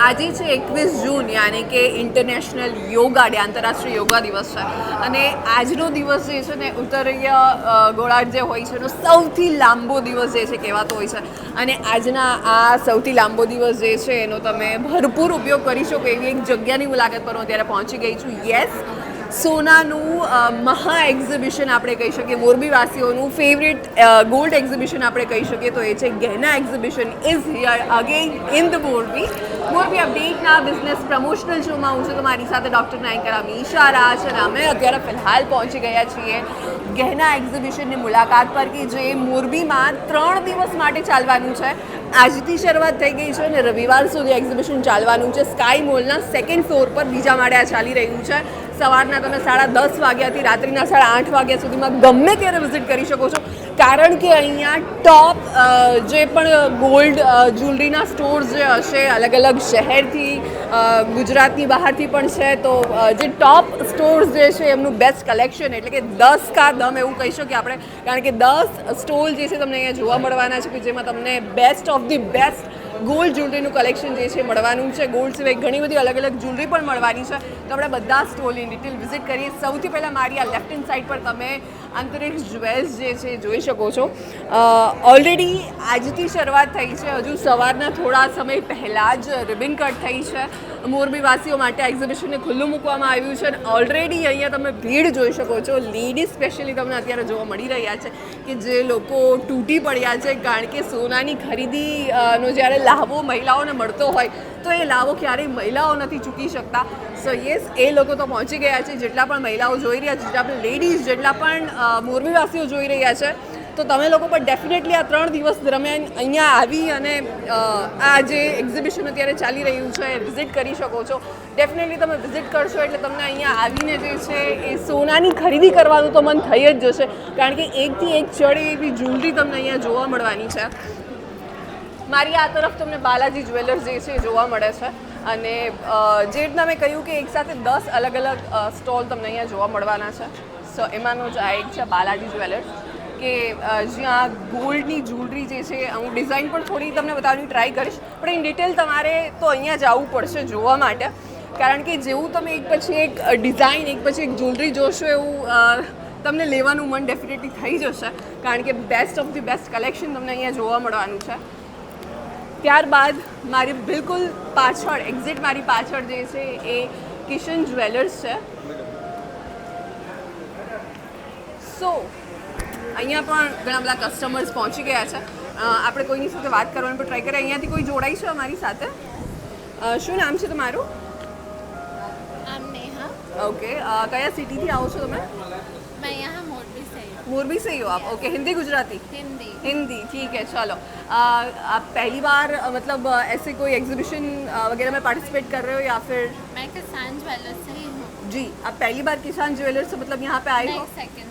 આજે છે એકવીસ જૂન, યાની કે ઇન્ટરનેશનલ યોગા ડે આંતરરાષ્ટ્રીય યોગા દિવસ છે. અને આજનો દિવસ જે છે ને, ઉત્તરીય ગોળાટ જે હોય છે એનો સૌથી લાંબો દિવસ જે છે કહેવાતો હોય છે. અને આજના આ સૌથી લાંબો દિવસ જે છે એનો તમે ભરપૂર ઉપયોગ કરી શકો એવી એક જગ્યાની મુલાકાત પર હું અત્યારે પહોંચી ગઈ છું. યસ સોનાનું મહા એક્ઝિબિશન આપણે કહી શકીએ, મોરબીવાસીઓનું ફેવરેટ ગોલ્ડ એક્ઝિબિશન આપણે કહી શકીએ તો એ છે ગહેના exhibition is here again in the Morbi. Morbi અપડેટના business promotional શોમાં હું છું તમારી સાથે ડૉક્ટર નાયકરા મીશા છે અને અમે અત્યારે ફિલહાલ પહોંચી ગયા છીએ. ગહેના એક્ઝિબિશનની મુલાકાત પર કે જે મોરબીમાં ત્રણ દિવસ માટે ચાલવાનું છે. આજથી શરૂઆત થઈ ગઈ છે અને રવિવાર સુધી એક્ઝિબિશન ચાલવાનું છે. સ્કાય મોલના સેકન્ડ ફ્લોર પર બીજા માળે આ ચાલી રહ્યું છે. સવારના તમે સાડા દસ વાગ્યાથી રાત્રિના સાડા આઠ વાગ્યા સુધીમાં ગમે ત્યારે વિઝિટ કરી શકો છો. કારણ કે અહીંયા ટોપ જે પણ ગોલ્ડ જ્વેલરીના સ્ટોર્સ જે હશે અલગ અલગ શહેરથી ગુજરાતની બહારથી પણ છે, તો જે ટોપ સ્ટોર્સ જે છે એમનું બેસ્ટ કલેક્શન એટલે કે દસ કા દમ એવું કહી શકીએ આપણે. કારણ કે દસ સ્ટોલ જે છે તમને અહીંયા જોવા મળવાના છે કે જેમાં તમને best of the best gold જ્વેલરીનું collection જે છે મળવાનું છે. ગોલ્ડ સિવાય ઘણી બધી અલગ અલગ જ્વેલરી પણ મળવાની છે. તો આપણે બધા સ્ટોલની ડિટેલ વિઝિટ કરીએ. સૌથી પહેલાં મારી આ લેફ્ટ હેન્ડ સાઈડ પર તમે અંતરિક્ષ જ્વેલ્સ જે છે જોઈ શકો છો. ઓલરેડી આજથી શરૂઆત થઈ છે. હજુ સવારના થોડા સમય પહેલાં જ રિબિન કટ થઈ છે. મોરબીવાસીઓ માટે એક્ઝિબિશનને ખુલ્લું મૂકવામાં આવ્યું છે અને ઓલરેડી અહીંયા તમે ભીડ જોઈ શકો છો. લેડીઝ સ્પેશિયલી તમને અત્યારે જોવા મળી રહ્યા છે કે જે લોકો તૂટી પડ્યા છે, કારણ કે સોનાની ખરીદી નો જ્યારે લાભો મહિલાઓને મળતો હોય, તો એ લાવો ક્યારેય મહિલાઓ નથી ચૂકી શકતા. સો યસ એ લોકો તો પહોંચી ગયા છે. જેટલા પણ મહિલાઓ જોઈ રહ્યા છે, જેટલા પણ લેડીઝ જેટલા પણ મોરબીવાસીઓ જોઈ રહ્યા છે. તો તમે લોકો પણ ડેફિનેટલી આ ત્રણ દિવસ દરમિયાન અહીંયા આવી અને આ જે એક્ઝિબિશન અત્યારે ચાલી રહ્યું છે વિઝિટ કરી શકો છો. ડેફિનેટલી તમે વિઝિટ કરશો એટલે તમને અહીંયા આવીને જે છે એ સોનાની ખરીદી કરવાનું તો મન થઈ જ જશે. કારણ કે એકથી એક ચડે એવી જ્વેલરી તમને અહીંયા જોવા મળવાની છે. મારી આ તરફ તમને બાલાજી જ્વેલર્સ જે છે એ જોવા મળે છે. અને જે રીતના મેં કહ્યું કે એકસાથે દસ અલગ અલગ સ્ટોલ તમને અહીંયા જોવા મળવાના છે. સો એમાંનો જ આ એક છે બાલાજી જ્વેલર્સ, કે જ્યાં ગોલ્ડની જ્વેલરી જે છે, હું ડિઝાઇન પણ થોડી તમને બતાવવાની ટ્રાય કરીશ, પણ ઇન ડિટેલ તમારે તો અહીંયા જ આવવું પડશે જોવા માટે. કારણ કે જેવું તમે એક પછી એક ડિઝાઇન, એક પછી એક જ્વેલરી જોશો એવું તમને લેવાનું મન ડેફિનેટલી થઈ જશે. કારણ કે best of the best collection તમને અહીંયા જોવા મળવાનું છે. ત્યારબાદ મારી બિલકુલ પાછળ એક્ઝેક્ટ મારી પાછળ જે છે એ કિશન જ્વેલર્સ છે. સો અહીંયા પણ ઘણા બધા કસ્ટમર્સ પહોંચી ગયા છે અ, આપણે કોઈની સાથે વાત કરવાની પણ ટ્રાય કરીએ અહીંયાથી કોઈ જોડાઈ છે અમારી સાથે અ, શું નામ છે તમારું I'm Neha. ઓકે કયા સિટીથી આવો છો તમે मैं यहाँ मोरबी से हूँ मोरबी से ही हो आप ओके हिंदी गुजराती हिंदी हिंदी ठीक है चलो आ, आप पहली बार अ, मतलब अ, ऐसे कोई एग्जीबिशन वगैरह में पार्टिसिपेट कर रहे हो या फिर मैं किसान ज्वेलर्स से ही हूँ जी आप पहली बार किसान ज्वेलर्स से मतलब यहाँ पे आए हो next second time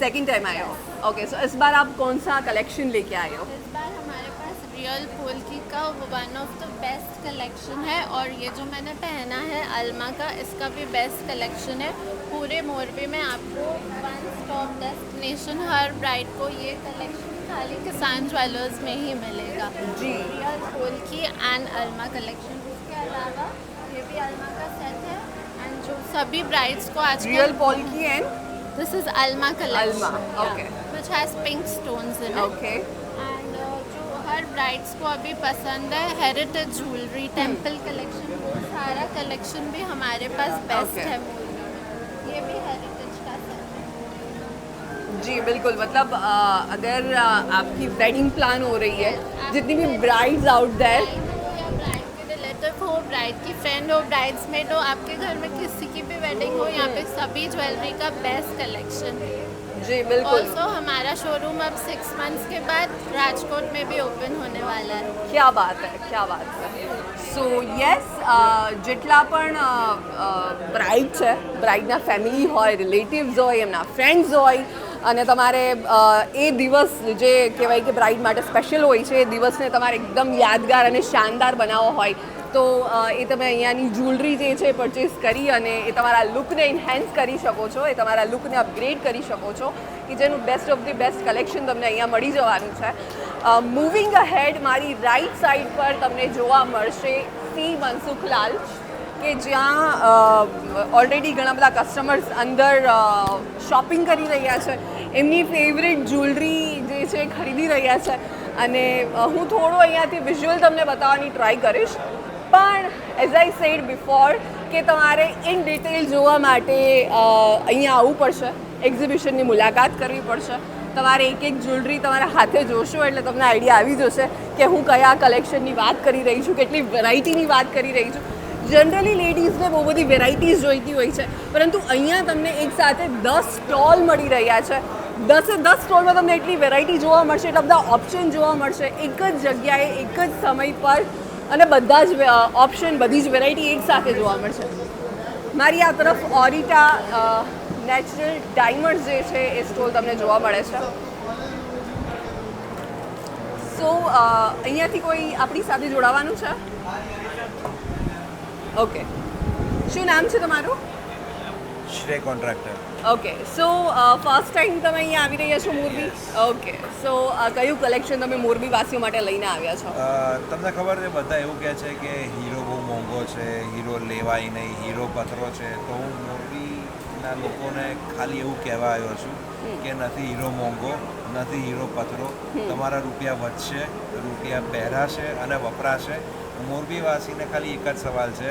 second time आए हो? ओके सो इस बार आप कौन सा कलेक्शन लेके आए हो? इस बार हमारे पास रियल पोल्की का one of the best collection है और ये जो मैंने पहना है अल्मा का इसका भी बेस्ट कलेक्शन है। पूरे मोरबी में आपको वन स्टॉप डेस्टिनेशन हर ब्राइड को ये कलेक्शन खाली किसान ज्वेलर्स में ही मिलेगा। जी। Real polki and Alma collection उसके अलावा ये भी अल्मा का सेट है। एंड जो सभी ब्राइड्स को आज real polki and This is Alma collection. Alma, okay. Which has pink stones in it. Okay And uh, जो हर ब्राइड्स को अभी पसंद है हेरिटेज ज्वेलरी टेंपल कलेक्शन वो सारा कलेक्शन भी हमारे पास बेस्ट Okay. है ये भी हेरिटेज का है जी बिल्कुल मतलब अ, अगर अ, आपकी वेडिंग प्लान हो रही है जितनी भी ब्राइड्स आउट देयर ब्राइड के रिलेटिव हो ब्राइड की फ्रेंड हो ब्राइड्समेड हो आपके घर में किसी वेडिंग हो यहाँ पे सभी ज्वेलरी का बेस्ट कलेक्शन है जी बिल्कुल ऑल्सो हमारा शोरूम अब सिक्स मंथ्स के बाद राजकोट में भी ओपन होने वाला है क्या बात है क्या बात है સો યસ જેટલા પણ બ્રાઇડ છે બ્રાઇડના ફેમિલી હોય રિલેટિવ્સ હોય એમના ફ્રેન્ડ્સ હોય અને તમારે અ, એ દિવસ જે કહેવાય કે બ્રાઇડ માટે સ્પેશિયલ હોય છે એ દિવસને તમારે એકદમ યાદગાર અને શાનદાર બનાવવો હોય તો એ તમે અહીંયાની જ્વેલરી જે છે પરચેસ કરી અને એ તમારા લુકને ઇન્હેન્સ કરી શકો છો, એ તમારા લુકને અપગ્રેડ કરી શકો છો, કે જેનું best of the best collection તમને અહીંયા મળી જવાનું છે. મૂવિંગ અહેડ મારી રાઈટ સાઈડ પર તમને જોવા મળશે સી મનસુખલાલ કે જ્યાં ઓલરેડી ઘણા બધા કસ્ટમર્સ અંદર શોપિંગ કરી રહ્યા છે. એમની ફેવરેટ જ્વેલરી જે છે ખરીદી રહ્યા છે. અને હું થોડું અહીંયાથી વિઝ્યુઅલ તમને બતાવવાની ટ્રાય કરીશ. પણ એઝ આઈ સેડ બિફોર કે તમારે ઇન ડિટેલ જોવા માટે અહીંયા આવવું પડશે. એક્ઝિબિશનની મુલાકાત કરવી પડશે. તમારે એક એક જ્વેલરી તમારા હાથે જોશો એટલે તમને આઈડિયા આવી જશે કે હું કયા કલેક્શનની વાત કરી રહી છું, કેટલી વેરાયટીની વાત કરી રહી છું. જનરલી લેડીઝને બહુ બધી વેરાયટીઝ જોઈતી હોય છે. પરંતુ અહીંયા તમને એક સાથે દસ સ્ટોલ મળી રહ્યા છે. દસે દસ સ્ટોલમાં તમને એટલી વેરાયટી જોવા મળશે, એટલા બધા ઓપ્શન જોવા મળશે. એક જ જગ્યાએ, એક જ સમય પર અને બધા જ ઓપ્શન બધી જ વેરાયટી એક સાથે જોવા મળશે. મારી આ તરફ ઓરિટા નેચરલ ડાયમંડ જે છે એ સ્ટોલ તમને જોવા મળે છે. સો અહીંયાથી કોઈ આપણી સાથે જોડાવાનું છે? ઓકે શું નામ છે તમારું? Shrey Contractor. Okay so first time તમે અહીંયા આવી રહ્યા છો મોરબી? ઓકે સો કયું કલેક્શન તમે મોરબી વાસીઓ માટે લઈને આવ્યા છો? તમને ખબર છે બધા એવું કહે છે કે હીરો બહુ મોંઘો છે હીરો લેવાય નહીં હીરો પથરો છે. તો હું મોરબીના લોકોને ખાલી એવું કહેવા આવ્યો છું કે નથી હીરો મોંઘો નથી હીરો પથરો. તમારા રૂપિયા વધશે રૂપિયા પહેરાશે અને વપરાશે. મોરબીવાસીને ખાલી એક જ સવાલ છે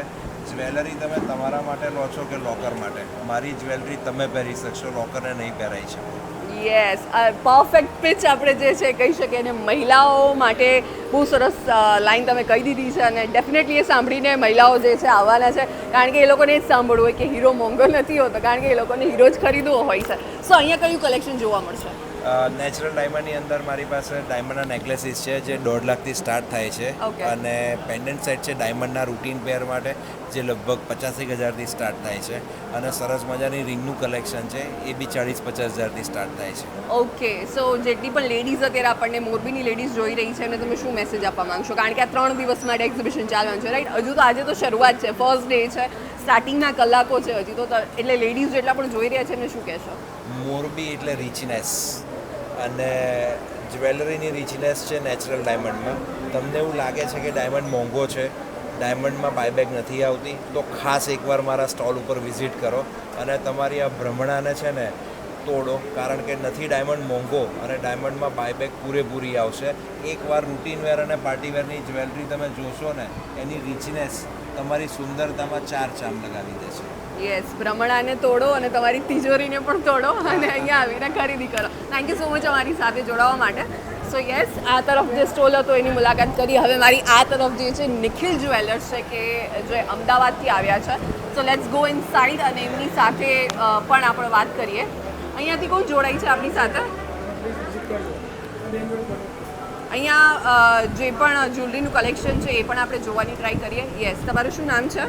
જ્વેલરી તમે તમારા માટે લો છો કે લોકર માટે? મારી જ્વેલરી તમે પહેરી શકશો, લોકરને નહીં પહેરાઈ શકો યસ પરફેક્ટ પિચ આપણે જે છે કહી શકીએ અને મહિલાઓ માટે બહુ સરસ લાઈન તમે કહી દીધી છે અને ડેફિનેટલી એ સાંભળીને મહિલાઓ જે છે આવવાના છે. કારણ કે એ લોકોને જ સાંભળવું હોય કે હીરો મોંઘો નથી હોતો, કારણ કે એ લોકોને હીરો જ ખરીદવો હોય છે. સો અહીંયા કયું કલેક્શન જોવા મળશે? નેચરલ ડાયમંડની અંદર મારી પાસે ડાયમંડના નેકલેસીસ છે જે દોઢ લાખથી સ્ટાર્ટ થાય છે. અને પેન્ડન્ટ સેટ છે ડાયમંડના રૂટીન પેર માટે જે લગભગ પચાસેક હજારથી સ્ટાર્ટ થાય છે. અને સરસ મજાની રિંગનું કલેક્શન છે એ બી ચાળીસ પચાસ હજારથી સ્ટાર્ટ થાય છે. ઓકે સો જેટલી પણ લેડીઝ અત્યારે આપણને મોરબીની લેડીઝ જોઈ રહી છે અને તમે શું મેસેજ આપવા માંગશો? કારણ કે આ ત્રણ દિવસ માટે એક્ઝિબિશન ચાલવાનું છે રાઈટ હજુ તો આજે તો શરૂઆત છે ફર્સ્ટ ડે છે. સ્ટાર્ટિંગના કલાકો છે હજી તો એટલે લેડીઝ જેટલા પણ જોઈ રહ્યા છે એમને શું કહેશો? મોરબી એટલે રિચનેસ અને જ્વેલરીની રિચનેસ છે નેચરલ ડાયમંડમાં તમને એવું લાગે છે કે ડાયમંડ મોંઘો છે ડાયમંડમાં બાયબેક નથી આવતી, તો ખાસ એકવાર મારા સ્ટોલ ઉપર વિઝિટ કરો. અને તમારી આ ભ્રમણાને છે ને તોડો, કારણ કે નથી ડાયમંડ મોંઘો અને ડાયમંડમાં બાયબેક પૂરેપૂરી આવશે. એકવાર રૂટીનવેર અને પાર્ટી વેરની જ્વેલરી તમે જોશો ને, એની રિચનેસ તમારી સુંદરતામાં ચાર ચામ લગાવી દેશે. યસ ભ્રમણાને તોડો અને તમારી તિજોરીને પણ તોડો અને અહીંયા આવીને ખરીદી કરો. થેન્ક યુ સો મચ અમારી સાથે જોડાવા માટે. સો યસ આ તરફ જે સ્ટોલ હતો એની મુલાકાત કરી. હવે મારી આ તરફ જે છે નિખિલ જ્વેલર્સ છે કે જે અમદાવાદથી આવ્યા છે. So let's go inside અને એમની સાથે પણ આપણે વાત કરીએ. અહીંયાથી કોણ જોડાઈ છે આપણી સાથે? અહીંયા જે પણ જ્વેલરીનું કલેક્શન છે એ પણ આપણે જોવાની ટ્રાય કરીએ. યસ તમારું શું નામ છે?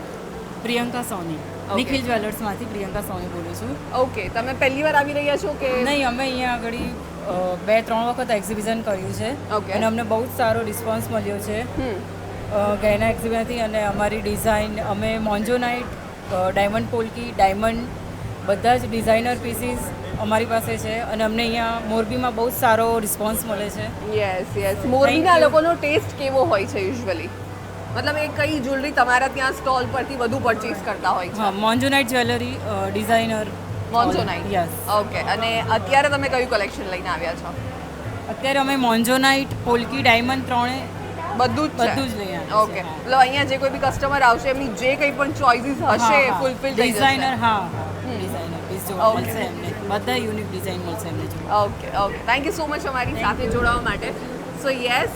પ્રિયંકા સોની. નિખિલ જ્વેલર્સમાંથી પ્રિયંકા સોની બોલું છું. ઓકે તમે પહેલી વાર આવી રહ્યા છો કે નહીં અમે અહીંયા આગળ બે ત્રણ વખત એક્ઝિબિશન કર્યું છે. ઓકે અને અમને બહુ જ સારો રિસ્પોન્સ મળ્યો છે. ગહેના એક્ઝિબિશનથી અને અમારી ડિઝાઇન અમે મોન્જોનાઇટ ડાયમંડ પોલકી ડાયમંડ બધા જ ડિઝાઇનર પીસીસ અમારી પાસે છે. અને અમને અહીંયા મોરબીમાં બહુ જ સારો રિસ્પોન્સ મળે છે. યસ યસ મોરબીના. લોકોનો ટેસ્ટ કેવો હોય છે યુઝ્યુઅલી મતલબ એ કઈ જ્વેલરી તમારા ત્યાં સ્ટોલ પરથી વધુ પરચેસ કરતા હોય છે? મોન્જોનાઇટ જ્વેલરી ડિઝાઇનર મોન્ઝોનાઇટ યસ ઓકે અને અત્યારે તમે કયું કલેક્શન લઈને આવ્યા છો? અત્યારે અમે મોન્જોનાઇટ પોલકી ડાયમંડ ત્રણે બધું જ બધું જ લઈ ઓકે મતલબ અહીંયા જે કોઈ બી કસ્ટમર આવશે એમની જે કંઈ પણ ચોઇસીસ હશે ફૂલફિલ ડિઝાઇનર હા ડિઝાઇનર પીસ જોવા મળશે એમને. બધા યુનિક ડિઝાઇન મળશે એમને okay okay thank you so much અમારી સાથે જોડાવા માટે. So yes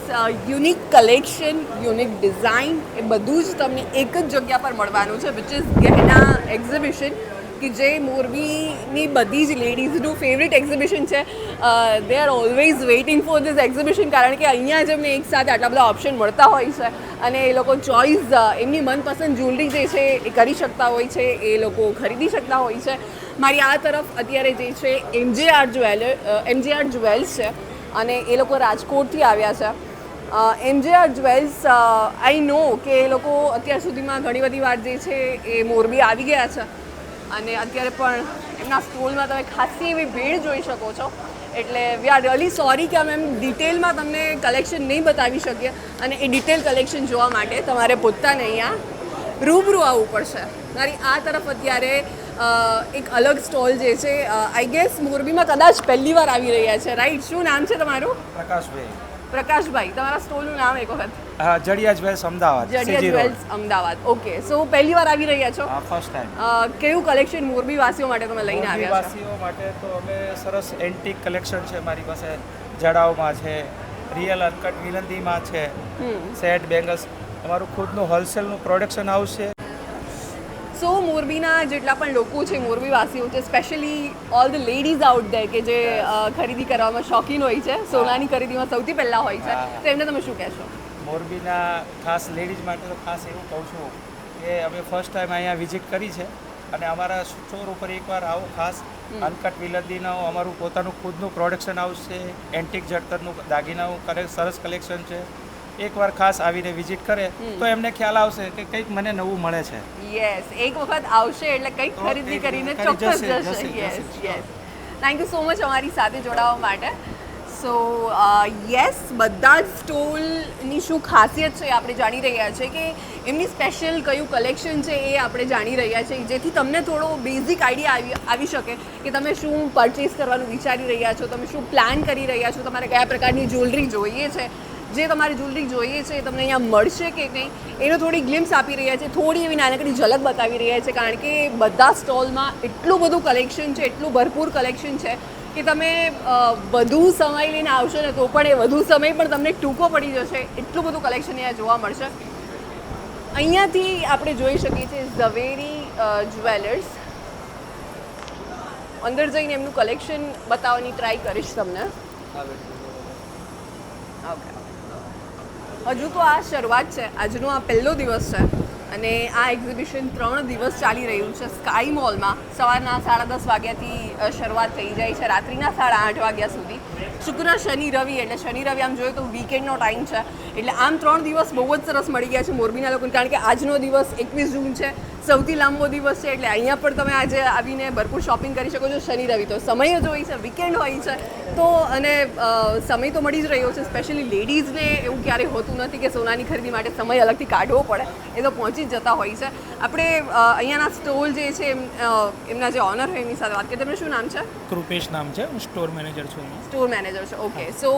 unique collection unique design એ બધું જ તમને એક જ જગ્યા પર મળવાનું છે વિચ ઇઝ ગહેના એક્ઝિબિશન કે જે મોરબીની બધી જ લેડીઝનું ફેવરેટ એક્ઝિબિશન છે. They are always waiting for this exhibition કારણ કે અહીંયા જ એમને એકસાથે આટલા બધા ઓપ્શન મળતા હોય છે. અને એ લોકો ચોઇસ એમની મનપસંદ જ્વેલરી જે છે, એ કરી શકતા હોય છે, એ લોકો ખરીદી શકતા હોય છે. મારી આ તરફ અત્યારે જે છે એમજીઆર જ્વેલર એમજીઆર જ્વેલ્સ છે. અને એ લોકો રાજકોટથી આવ્યા છે. એમજેઆર જ્વેલ્સ આઈ નો કે એ લોકો અત્યાર સુધીમાં ઘણી બધી વાર જે છે એ મોરબી આવી ગયા છે. અને અત્યારે પણ એમના સ્કૂલમાં તમે ખાસી એવી ભીડ જોઈ શકો છો. એટલે વી આર રિયલી સોરી કે અમે એમ ડિટેલમાં તમને કલેક્શન નહીં બતાવી શકીએ. અને એ ડિટેલ કલેક્શન જોવા માટે તમારે પોતાને અહીંયા રૂબરૂ આવવું પડશે. મારી આ તરફ અત્યારે એક અલગ સ્ટોલ જે છે આઈ ગેસ મોરબીમાં કદાચ પહેલી વાર આવી રહ્યા છે. રાઈટ શું નામ છે તમારું? પ્રકાશભાઈ. પ્રકાશભાઈ તમારા સ્ટોલનું નામ એક વખત. Jadia jewels Ahmedabad Jadia jewels Ahmedabad. Okay so પહેલી વાર આવી રહ્યા છો? ફર્સ્ટ ટાઈમ કેવું કલેક્શન મોરબી વાસીઓ માટે તમે લઈને આવ્યા છો? વાસીઓ માટે તો અમે સરસ એન્ટિક કલેક્શન છે મારી પાસે. જડાવમાં છે રિયલ અનકટ વિનંતીમાં છે સેટ બેંગલ્સ અમારું ખુદનું હોલસેલનું પ્રોડક્શન હાઉસ છે. સો મોરબીના જેટલા પણ લોકો છે મોરબીવાસીઓ છે specially all the ladies out there કે જે ખરીદી કરવામાં શોખીન હોય છે સોનાની ખરીદીમાં સૌથી પહેલાં હોય છે. તો એમને તમે શું કહેશો? મોરબીના ખાસ લેડીઝ માટે તો ખાસ એવું કહું છું કે અમે ફર્સ્ટ ટાઈમ અહીંયા વિઝિટ કરી છે અને અમારા સ્ટોર ઉપર એકવાર આવો ખાસ. અનકટ વિલંદીનો અમારું પોતાનું ખુદનું પ્રોડક્શન હાઉસ છે એન્ટિક જડતરનું દાગીનાનું કરે સરસ કલેક્શન છે. એકવાર ખાસ આવીને વિઝિટ કરે તો એમને ખ્યાલ આવશે કે કંઈક મને નવું મળે છે. યસ એક વખત આવશે એટલે કંઈક ખરીદી કરીને ચોક્કસ જશે, yes yes thank you so much અમારી સાથે જોડાવા માટે. સો યસ બધા જ સ્ટોલની શું ખાસિયત છે એ આપણે જાણી રહ્યા છે કે એમની સ્પેશિયલ કયું કલેક્શન છે એ આપણે જાણી રહ્યા છે. જેથી તમને થોડો બેઝિક આઈડિયા આવી આવી શકે કે તમે શું પરચેસ કરવાનું વિચારી રહ્યા છો તમે શું પ્લાન કરી રહ્યા છો તમારે કયા પ્રકારની જ્વેલરી જોઈએ છે. જે તમારી જ્વેલરી જોઈએ છે એ તમને અહીંયા મળશે કે નહીં એનો થોડી ગ્લિમ્સ આપી રહ્યા છે થોડી એવી નાનકડી ઝલક બતાવી રહ્યા છે કારણ કે બધા સ્ટોલમાં એટલું બધું કલેક્શન છે એટલું ભરપૂર કલેક્શન છે કે તમે વધુ સમય લઈને આવશો ને તો પણ એ વધુ સમય પણ તમને ટૂંકો પડી જશે એટલું બધું કલેક્શન અહીંયા જોવા મળશે. અહીંયાથી આપણે જોઈ શકીએ છીએ ઝવેરી જ્વેલર્સ. અંદર જઈને એમનું કલેક્શન બતાવવાની ટ્રાય કરીશ તમને. ઓકે હજુ તો આ શરૂઆત છે. આજનો આ પહેલો દિવસ છે અને આ એક્ઝિબિશન ત્રણ દિવસ ચાલી રહ્યું છે સ્કાય મોલમાં સવારના સાડા દસ વાગ્યાથી શરૂઆત થઈ જાય છે. રાત્રિના સાડા આઠ વાગ્યા સુધી. શુક્ર, શનિ, રવિ, એટલે શનિ, રવિ આમ જોઈએ તો વીકેન્ડનો ટાઈમ છે. એટલે આમ ત્રણ દિવસ બહુ જ સરસ મળી ગયા છે મોરબીના લોકોને. કારણ કે આજનો દિવસ એકવીસ જૂન છે. સૌથી લાંબો દિવસ છે એટલે અહીંયા પણ તમે આજે આવીને ભરપૂર શોપિંગ કરી શકો છો. શનિ રવિ તો સમય જ હોય છે વીકેન્ડ હોય છે. તો અને સમય તો મળી જ રહ્યો છે સ્પેશિયલી લેડીઝને એવું ક્યારેય હોતું નથી કે સોનાની ખરીદી માટે સમય અલગથી કાઢવો પડે. એ તો પહોંચી જ જતા હોય છે. આપણે અહીંયાના સ્ટોલ જે છે એમ, એમના જે ઓનર હોય એમની સાથે વાત કરીએ. તમને શું નામ છે? કૃપેશ નામ છે. હું સ્ટોર મેનેજર છું સ્ટોર મેનેજર છે. ઓકે સો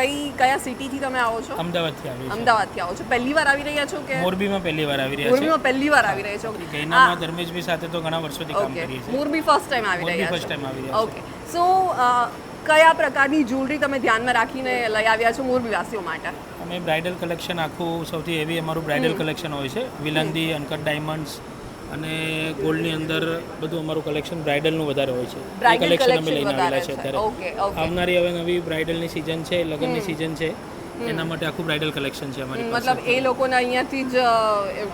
કઈ કયા સિટીથી તમે આવો છો? અમદાવાદથી આવી અમદાવાદથી આવો છો. પહેલી વાર આવી રહ્યા છો કે? મોરબીમાં પહેલી વાર આવી રહ્યા મોરબીમાં પહેલી વાર આવી રહ્યા છો. છે ધર્મેશભાઈ સાથે તો ઘણા વર્ષોથી કામ કરીએ છીએ. મોરબી ફર્સ્ટ ટાઈમ આવી રહ્યા છે. ફર્સ્ટ ટાઈમ આવી રહ્યા ઓકે સો કયા પ્રકારની જ્વેલરી તમે ધ્યાનમાં રાખીને લઈ આવ્યા છો મોરબી વાસીઓ માટે? અમે બ્રાઇડલ કલેક્શન આખું સૌથી હેવી અમારું બ્રાઇડલ કલેક્શન હોય છે. વિલંદી અનકટ ડાયમંડ્સ અને ગોલ્ડની અંદર બધું અમારું કલેક્શન બ્રાઇડલનું વધારે હોય છે. કલેક્શન અમે લઈને આવેલા છે. અત્યારે. આવનારી હવે નવી બ્રાઇડલની સિઝન છે લગ્નની સિઝન છે. એના માટે આખું બ્રાઇડલ કલેક્શન છે અમારી મતલબ એ લોકોને અહીંયાથી જ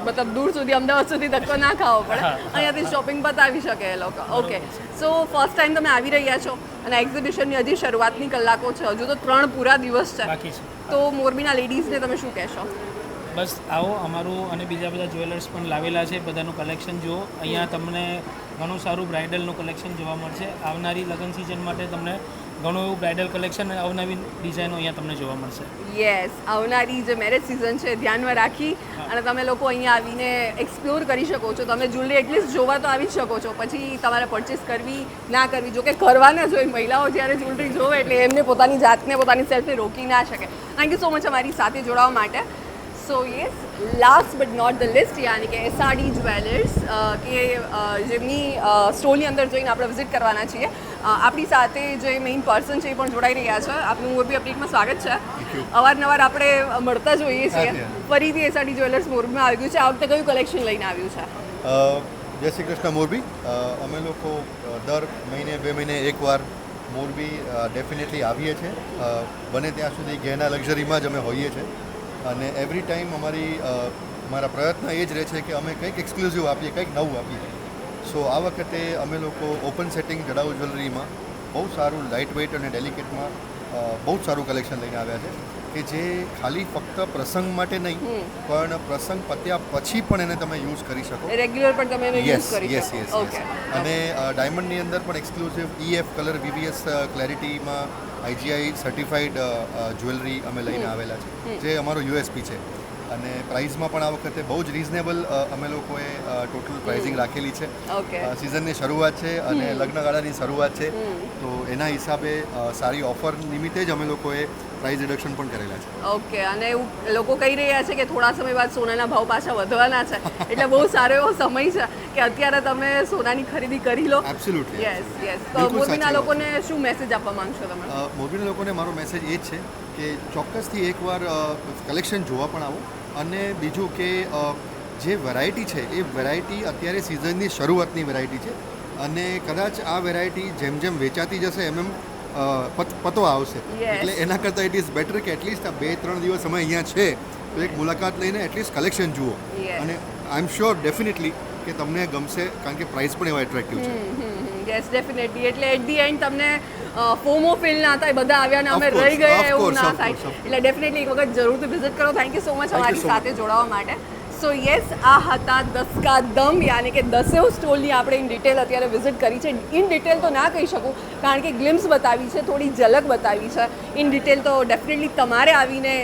મતલબ દૂર સુધી અમદાવાદ સુધી ધક્કો ના ખાવો પડે. અહીંયાથી શોપિંગ બતાવી શકે એ લોકો. ઓકે સો ફર્સ્ટ ટાઈમ તમે આવી રહ્યા છો અને એક્ઝિબિશનની હજી શરૂઆતની કલાકો છે. હજુ તો ત્રણ પૂરા દિવસ છે. બાકી છે. તો મોરબીના લેડીઝને તમે શું કહેશો? બસ આવો અમારું અને બીજા બધા જ્વેલર્સ પણ લાવેલા છે. બધાનું કલેક્શન જુઓ. અહીંયા તમને ઘણું સારું બ્રાઇડલનું કલેક્શન જોવા મળશે. આવનારી લગ્ન સિઝન માટે તમને ઘણું એવું બ્રાઇડલ કલેક્શન અને અવનવી ડિઝાઇનો અહીંયા તમને જોવા મળશે. યસ આવનારી જે મેરેજ સિઝન છે ધ્યાનમાં રાખી અને તમે લોકો અહીંયા આવીને એક્સપ્લોર કરી શકો છો. તમે જ્વેલરી એટલીસ્ટ જોવા તો આવી જ શકો છો. પછી તમારે પરચેસ કરવી ના કરવી જોકે કરવાના જ હોય મહિલાઓ જ્યારે જ્વેલરી જોવે એટલે એમને પોતાની જાતને પોતાની સેલ્ફને રોકી ના શકે. થેન્ક યુ સો મચ અમારી સાથે જોડાવા માટે. So yes last but not the least યાની કે એસઆરડી જ્વેલર્સ કે જેમની સ્ટોરની અંદર જોઈને આપણે વિઝિટ કરવાના છીએ. આપણી સાથે જે મેઇન પર્સન છે એ પણ જોડાઈ રહ્યા છે. આપનું મોરબી અપડેટમાં સ્વાગત છે. અવારનવાર આપણે મળતા જોઈએ છીએ. ફરીથી એસઆરડી જ્વેલર્સ મોરબીમાં આવ્યું છે. આ વખતે કયું કલેક્શન લઈને આવ્યું છે? જય શ્રી કૃષ્ણ મોરબી. અમે લોકો દર મહિને બે મહિને એકવાર મોરબી ડેફિનેટલી આવીએ છીએ. બને ત્યાં સુધી ઘેના લક્ઝરીમાં જ અમે હોઈએ છીએ. અને એવરી ટાઈમ અમારી મારા પ્રયત્ન એ જ રહે છે કે અમે કંઈક એક્સક્લુઝિવ આપીએ, કંઈક નવું આપીએ. સો આ વખતે અમે લોકો ઓપન સેટિંગ જડાઉ જ્વેલરીમાં બહુ સારું લાઇટ વેઇટ અને ડેલિકેટમાં બહુ જ સારું કલેક્શન લઈને આવ્યા છે. કે જે ખાલી ફક્ત પ્રસંગ માટે નહીં પણ પ્રસંગ પત્યા પછી પણ એને તમે યુઝ કરી શકો. રેગ્યુલર પણ તમે એને યુઝ યસ કરી યસ યસ યસ અને ડાયમંડની અંદર પણ એક્સક્લુઝિવ ઈએફ કલર વીવીએસ ક્લેરિટીમાં આઈજીઆઈ સર્ટિફાઈડ જ્વેલરી અમે લઈને આવેલા છે. જે અમારો યુએસપી છે. અને પ્રાઇઝમાં પણ આ વખતે બહુ જ રિઝનેબલ અમે લોકોએ ટોટલ પ્રાઇઝિંગ રાખેલી છે. સિઝનની શરૂઆત છે અને લગ્નગાળાની શરૂઆત છે. તો એના હિસાબે સારી ઓફર નિમિત્તે જ અમે લોકોએ પ્રાઇસ રિડક્શન પણ કરેલા છે. ઓકે અને એવું લોકો કહી રહ્યા છે કે થોડા સમય બાદ સોનાના ભાવ પાછા વધવાના છે. એટલે બહુ સારો એવો સમય છે કે અત્યારે તમે સોનાની ખરીદી કરી લો. એબ્સોલ્યુટલી યસ યસ તો મોરબીના લોકોને શું મેસેજ આપવા માંગશો તમે? મોબીના મોરબીના લોકોને મારો મેસેજ એ જ છે કે ચોક્કસથી એકવાર કલેક્શન જોવા પણ આવો. અને બીજું કે જે વેરાયટી છે એ વેરાયટી અત્યારે સિઝનની શરૂઆતની વેરાયટી છે. અને કદાચ આ વેરાયટી જેમ જેમ વેચાતી જશે એમ એમ પત આવશે. એટલે એના કરતાં ઇટ ઇઝ બેટર કે એટલીસ્ટ આ બે ત્રણ દિવસ અમે અહીંયા છે તો એક મુલાકાત લઈને એટલીસ્ટ કલેક્શન જુઓ. અને આઈ એમ શ્યોર ડેફિનેટલી કે તમને ગમશે કારણ કે પ્રાઇસ પણ એવા એટ્રેક્ટિવ છે. યસ ડેફિનેટલી એટલે એટ ધી એન્ડ તમને ફોમો ફીલ ના થાય બધા આવ્યા ને અમે રહી ગયા એવું ના થાય. એટલે ડેફિનેટલી એક વખત જરૂરથી વિઝિટ કરો. થેન્ક યુ સો મચ અમારી સાથે જોડાવા માટે. સો યસ આ હતા દસકા દમ, યાની કે દસેવ સ્ટોલની આપણે ઇન ડિટેલ અત્યારે વિઝિટ કરી છે. ઇન ડિટેલ તો ના કહી શકું, કારણ કે ગ્લિમ્સ બતાવી છે, થોડી ઝલક બતાવી છે. ઇન ડિટેલ તો ડેફિનેટલી તમારે આવીને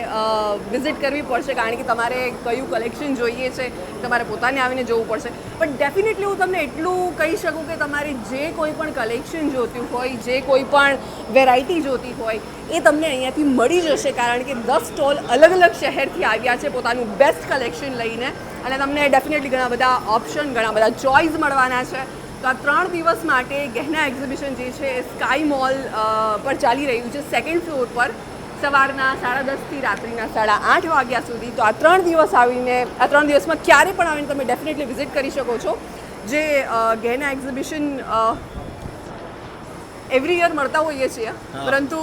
વિઝિટ કરવી પડશે, કારણ કે તમારે કયું કલેક્શન જોઈએ છે તમારે પોતાને આવીને જોવું પડશે. પણ ડેફિનેટલી હું તમને એટલું કહી શકું કે તમારે જે કોઈ પણ કલેક્શન જોતું હોય, જે કોઈ પણ વેરાયટી જોતી હોય, એ તમને અહીંયાથી મળી જશે કારણ કે દસ સ્ટોલ અલગ અલગ શહેરથી આવ્યા છે પોતાનું બેસ્ટ કલેક્શન લઈને. અને તમને ડેફિનેટલી ઘણા બધા ઓપ્શન ઘણા બધા ચોઇસ મળવાના છે. તો આ ત્રણ દિવસ માટે ગહેના એક્ઝિબિશન જે છે એ સ્કાય મોલ પર ચાલી રહ્યું છે સેકન્ડ ફ્લોર પર. સવારના સાડા દસથી રાત્રિના સાડા આઠ વાગ્યા સુધી. તો આ ત્રણ દિવસ આવીને આ ત્રણ દિવસમાં ક્યારે પણ આવીને તમે ડેફિનેટલી વિઝિટ કરી શકો છો. જે ગેના એક્ઝિબિશન એવરી યર મળતા હોઈએ છીએ. પરંતુ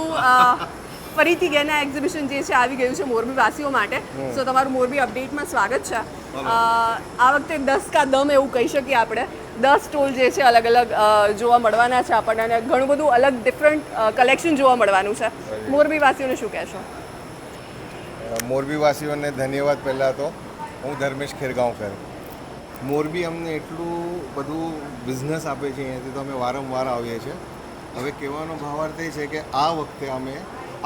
ફરીથી ગેના એક્ઝિબિશન જે છે આવી ગયું છે મોરબી વાસીઓ માટે સો તમારું મોરબી અપડેટમાં સ્વાગત છે. આ વખતે દસ કા દમ એવું કહી શકીએ આપણે. દસ સ્ટોલ જે છે અલગ અલગ જોવા મળવાના છે આપણને અને ઘણું બધું અલગ ડિફરન્ટ કલેક્શન જોવા મળવાનું છે. મોરબીવાસીઓને શું કહેશો? મોરબીવાસીઓને ધન્યવાદ પહેલાં તો. હું ધર્મેશ ખેરગાંવકર. મોરબી અમને એટલું બધું બિઝનેસ આપે છે અહીંયાથી તો અમે વારંવાર આવીએ છીએ. હવે કહેવાનો ભાવાર્થ એ છે કે આ વખતે અમે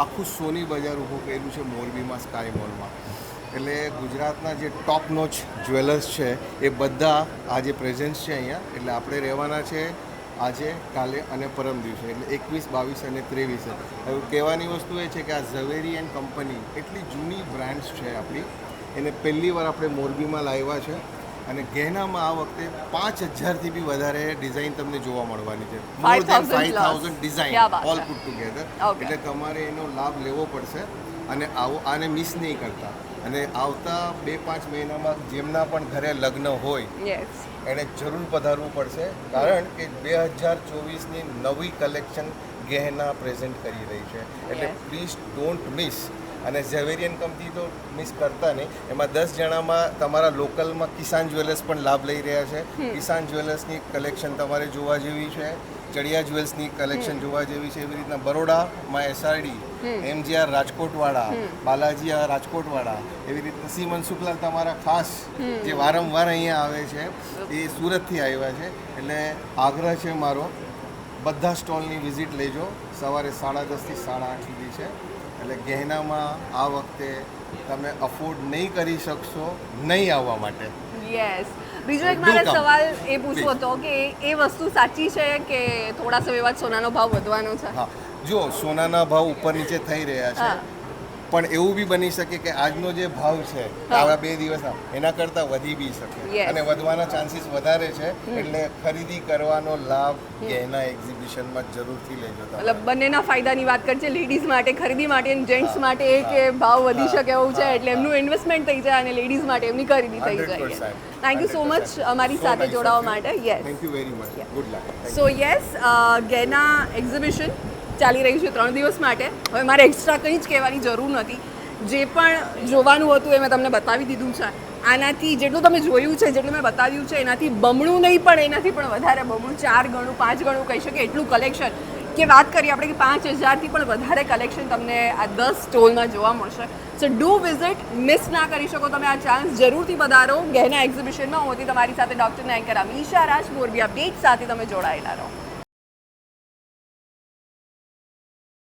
આખું સોની બજાર ઊભું કર્યું છે મોરબીમાં સ્કાય મોલમાં એટલે ગુજરાતના જે ટોપ નોચ જ્વેલર્સ છે એ બધા આજે પ્રેઝન્સ છે અહીંયા એટલે આપણે રહેવાના છે આજે કાલે અને પરમ દિવસે એટલે એકવીસ બાવીસ અને ત્રેવીસે. હવે કહેવાની વસ્તુ એ છે કે આ ઝવેરી એન્ડ કંપની એટલી જૂની બ્રાન્ડ્સ છે આપણી એને પહેલી વાર આપણે મોરબીમાં લાવ્યા છે અને ગહેનામાં આ વખતે પાંચ હજારથી બી વધારે ડિઝાઇન તમને જોવા મળવાની છે. More than five thousand design all. Put together એટલે તમારે એનો લાભ લેવો પડશે અને આવો આને મિસ નહીં કરતા. અને આવતા બે પાંચ મહિનામાં જેમના પણ ઘરે લગ્ન હોય એને જરૂર પધારવું પડશે. કારણ કે બે હજાર ચોવીસની નવી કલેક્શન ગહેના પ્રેઝન્ટ કરી રહી છે. એટલે પ્લીઝ ડોન્ટ મિસ અને ઝેવેરિયન કંપની તો મિસ કરતા નહીં. એમાં દસ જણામાં તમારા લોકલમાં કિસાન જ્વેલર્સ પણ લાભ લઈ રહ્યા છે. કિસાન જ્વેલર્સની કલેક્શન તમારે જોવા જેવી છે. ચડિયા જ્વેલ્સની કલેક્શન જોવા જેવી છે એવી રીતના બરોડામાં એસઆરડી એમજીઆર રાજકોટવાળા બાલાજી આ રાજકોટવાળા એવી રીતના સી મનસુખલાલ તમારા ખાસ જે વારંવાર અહીંયા આવે છે એ સુરતથી આવ્યા છે. એટલે આગ્રહ છે મારો બધા સ્ટોલની વિઝિટ લેજો. સવારે સાડા દસથી સાડા આઠ સુધી છે. એટલે ગહેનામાં આ વખતે તમે અફોર્ડ નહીં કરી શકશો નહીં આવવા માટે. યસ બીજો એક મારે સવાલ એ પૂછવો. હતો કે એ વસ્તુ સાચી છે કે થોડા સમય બાદ સોનાનો ભાવ વધવાનો છે હા જો સોનાના ભાવ ઉપર નીચે થઈ રહ્યા છે. પણ એવું બી બની શકે કે આજનો જે ભાવ છે આવા બે દિવસના એના કરતાં વધી બી શકે. અને વધવાના ચાન્સીસ વધારે છે એટલે ખરીદી કરવાનો લાભ એના એક્ઝિબિશનમાં જરૂરથી લેજો તમે. મતલબ બંનેના ફાયદાની વાત કરજે લેડીઝ માટે ખરીદી માટે જેન્ટ્સ માટે એ કે ભાવ વધી શકે એવું છે એટલે એમનું ઇન્વેસ્ટમેન્ટ થઈ જાય અને લેડીઝ માટે એમની ખરીદી થઈ જાય. 100%. થેન્ક યુ સો મચ અમારી સાથે જોડાવા માટે. Yes thank you very much good luck so yes ગેના exhibition ચાલી રહ્યું છે ત્રણ દિવસ માટે. હવે મારે એક્સ્ટ્રા કંઈ જ કહેવાની જરૂર નથી. જે પણ જોવાનું હતું એ મેં તમને બતાવી દીધું છે. આનાથી જેટલું તમે જોયું છે, જેટલું મેં બતાવ્યું છે, એનાથી બમણું નહીં પણ એનાથી પણ વધારે બમણું, ચાર ગણું, પાંચ ગણું કહી શકે એટલું કલેક્શન કે વાત કરીએ આપણે કે પાંચ હજારથી પણ વધારે કલેક્શન તમને આ દસ સ્ટોલમાં જોવા મળશે. સો ડુ વિઝિટ મિસ ના કરી શકો તમે આ ચાન્સ જરૂરથી વધારો ગહેના એક્ઝિબિશનમાં હોતી તમારી સાથે ડૉક્ટર નાયકર અમીશા રાજ, મોરબી અપડેટ સાથે તમે જોડાયેલા રહો.